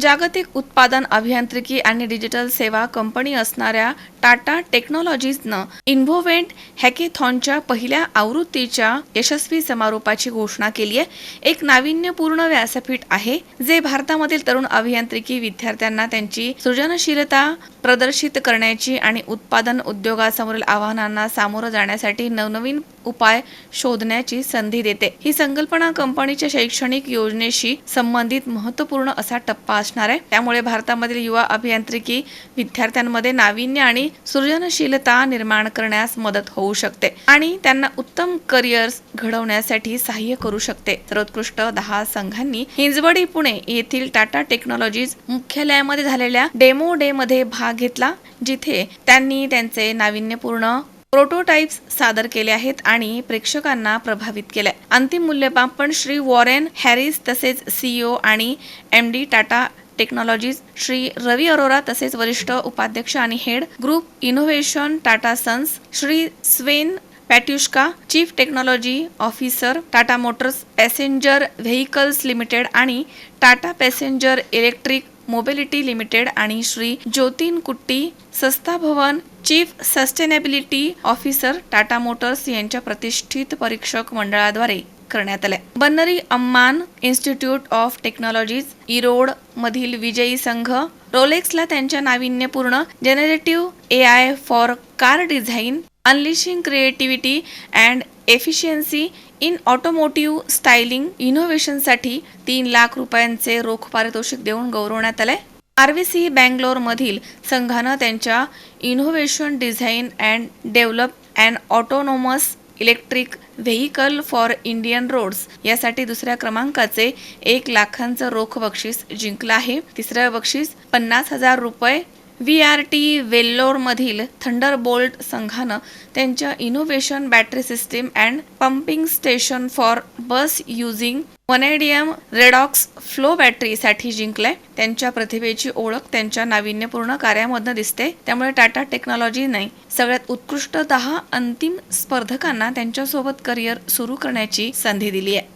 जागतिक उत्पादन अभियांत्रिकी आणि डिजिटल सेवा कंपनी असणाऱ्या टाटा टेक्नॉलॉजीजनं इन्व्होवेंट हॅकेथॉनच्या पहिल्या आवृत्तीच्या यशस्वी समारोपाची घोषणा केली आहे. एक नाविन्यपूर्ण व्यासपीठ आहे जे भारतामधील तरुण अभियांत्रिकी विद्यार्थ्यांना त्यांची सृजनशीलता प्रदर्शित करण्याची आणि उत्पादन उद्योगासमोरील आव्हानांना सामोरं जाण्यासाठी नवनवीन उपाय शोधण्याची संधी देते. ही संकल्पना कंपनीच्या शैक्षणिक योजनेशी संबंधित महत्त्वपूर्ण असा टप्पा असणार आहे. त्यामुळे भारतामधील युवा अभियांत्रिकी विद्यार्थ्यांमध्ये नाविन्य आणि सृजनशीलता निर्माण करण्यास मदत होऊ शकते आणि त्यांना उत्तम करिअर्स घडवण्यासाठी सहाय्य करू शकते. सर्वोत्कृष्ट दहा संघांनी हिंजवडी पुणे येथील टाटा टेक्नॉलॉजीज मुख्यालयामध्ये झालेल्या डेमो डे मध्ये भाग घेतला जिथे त्यांनी त्यांचे नाविन्यपूर्ण प्रोटोटाइप्स सादर केले आहेत आणि प्रेक्षकांना प्रभावित केलंय. अंतिम मूल्यमापन श्री वॉरेन हॅरिस तसेच सीईओ आणि M D Tata technologies Shri Ravi Arora तसेच वरिष्ठ उपाध्यक्ष आणि head group innovation Tata Sons Shri Sven Patuschka chief technology officer Tata Motors passenger vehicles limited आणि Tata passenger electric mobility limited आणि Shri Jyotin Kutty Sasta Bhavan chief sustainability officer Tata Motors यांच्या प्रतिष्ठित परीक्षक मंडळाद्वारे करण्यात आले. Bannari Amman institute of technologies Erode मधील विजयी संघ रोलेक्सला त्यांच्या नाविन्यपूर्ण generative A I for car design unleashing creativity and efficiency in automotive styling इनोव्हेशनसाठी तीन लाख रुपयांचे रोख पारितोषिक देऊन गौरवण्यात आलंय. आरव्हीसी सी बँगलोरमधील संघानं त्यांच्या innovation design and develop and autonomous electric vehicle for Indian roads यासाठी दुसऱ्या क्रमांकाचे एक लाखांचं रोख बक्षीस जिंकलं आहे. तिसरं बक्षीस पन्नास हजार रुपये व्ही आर टी वेल्लोरमधील थंडरबोल्ट संघानं त्यांच्या innovation battery system and pumping station for bus using vanadium redox flow बॅटरीसाठी जिंकलंय. त्यांच्या प्रतिभेची ओळख त्यांच्या नाविन्यपूर्ण कार्यामधनं दिसते. त्यामुळे टाटा टेक्नॉलॉजीने सगळ्यात उत्कृष्ट दहा अंतिम स्पर्धकांना त्यांच्यासोबत करिअर सुरू करण्याची संधी दिली आहे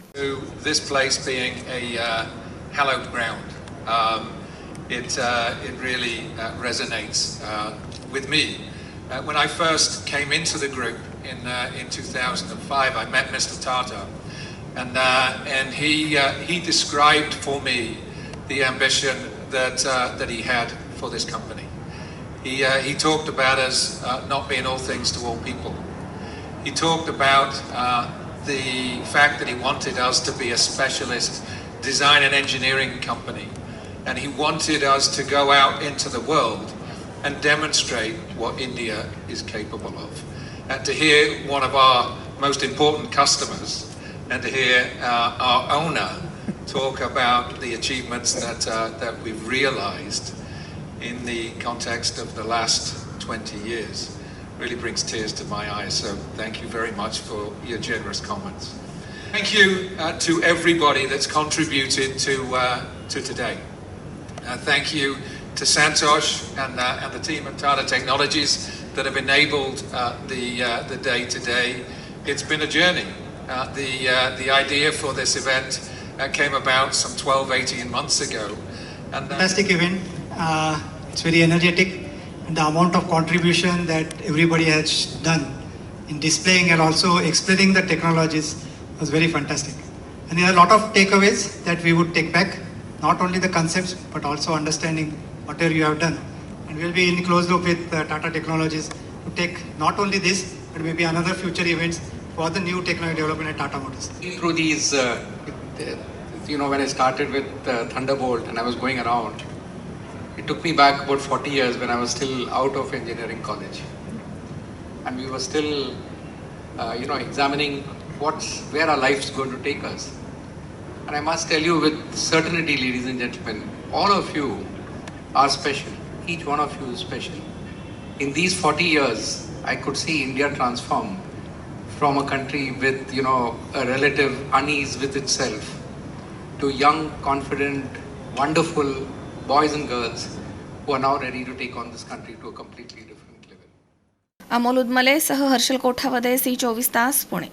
it, uh, it really uh, resonates uh, with me. Uh, when I first came into the group in, uh, in 2005, I met Mr. Tata, and, and he, he described for me the ambition that, that he had for this company. He, he talked about us not being all things to all people. He talked about the fact that he wanted us to be a specialist design and engineering company. And he wanted us to go out into the world and demonstrate what India is capable of. And to hear one of our most important customers and to hear uh, our owner talk about the achievements that, uh, that we've realized in the context of the last 20 years really brings tears to my eyes. So thank you very much for your generous comments. Thank you uh, to everybody that's contributed to, uh, to today. Uh, thank you to Santosh and, uh, and the team at Tata Technologies that have enabled uh, the, uh, the day today. It's been a journey. Uh, the, uh, the idea for this event came about some 12, 18 months ago. And, fantastic event. It's very energetic, and the amount of contribution that everybody has done in displaying and also explaining the technologies was very fantastic. And there are a lot of takeaways that we would take back, not only the concepts but also understanding whatever you have done. And we'll be in close loop with uh, Tata Technologies to take not only this but maybe another future events for the new technology development at Tata Motors. through these, uh, you know, when I started with uh, Thunderbolt and I was going around, it took me back about 40 years when I was still out of engineering college. And we were still, uh, you know, examining what's, where our life's going to take us. And I must tell you with certainty, ladies and gentlemen, all of you are special. Each one of you is special. In these 40 years, I could see India transform from a country with, you know, a relative unease with itself to young, confident, wonderful boys and girls who are now ready to take on this country to a completely different level. Amol उदमले सह Harshal Kothawade C चोवीस तास पुणे